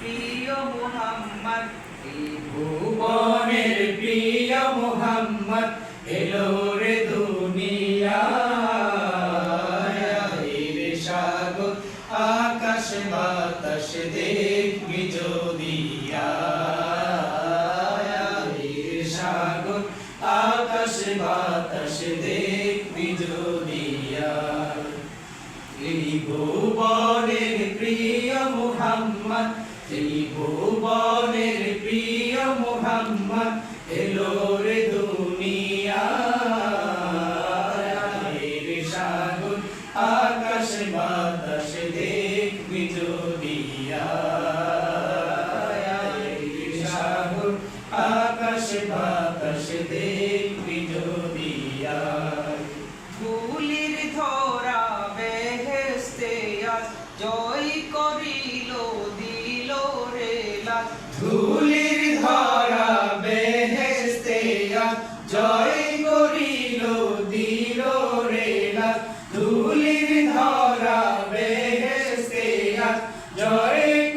প্রিয় মোহাম্মদ। ভুবনের প্রিয় মোহাম্মদ, এলো রে দুনিয়া সাগর, আকাশ বাতাস দেখবি যদিয়া সাগর, আকাশ বাতাস দেখবি যদিয়া এই ভুবনের মুহাম্মদ, এলো রে দুনিয়া। সাগর, আকাশ, বাতাস দেখবি রে সাগর, আকাশ, বাতাস দেখবি গুলির ধরা বেহেস্তে জয় করিল জয়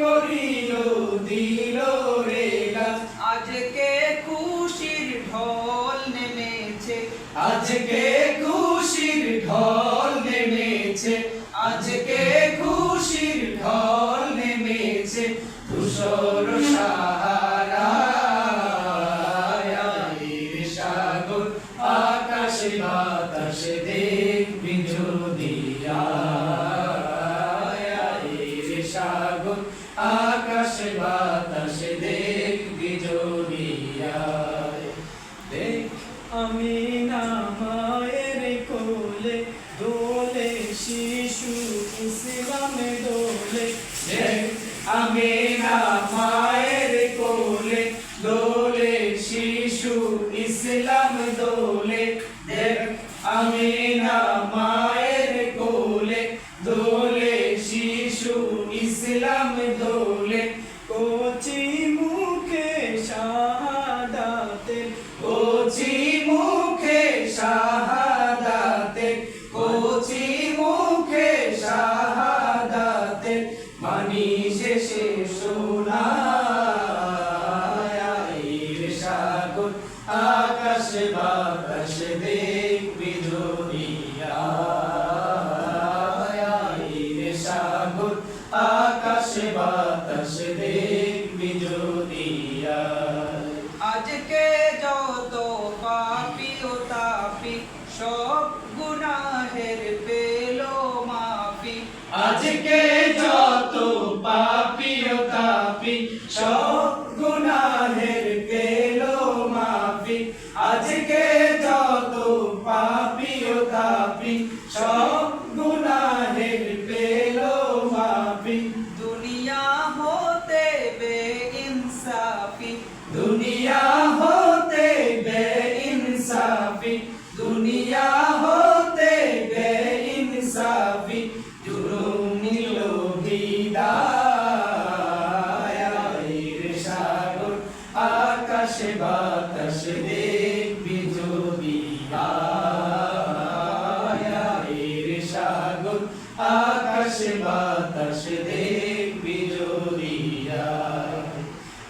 করিল, দিল রে আজকে খুশির নেমেছে। আজকে খুশির নেমেছে। আজকে খুশির ঢল নেমেছে। ধূসর সাহারা শিশু ইসলামে দোলে আমি না মায়ের কোলে দোলে শিশু ইসলাম দোলে, দেখ, আমি না মায়ের কোলে, দোলে, শিশু ইসলাম দোলে কোচি মুখে শাহাদাতে কোচি মুখে শাহাদাতে আজকে যত পাপি ও তাপি সব গুনাহের পেল মাফি। আজকে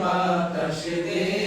বাতাস দেখ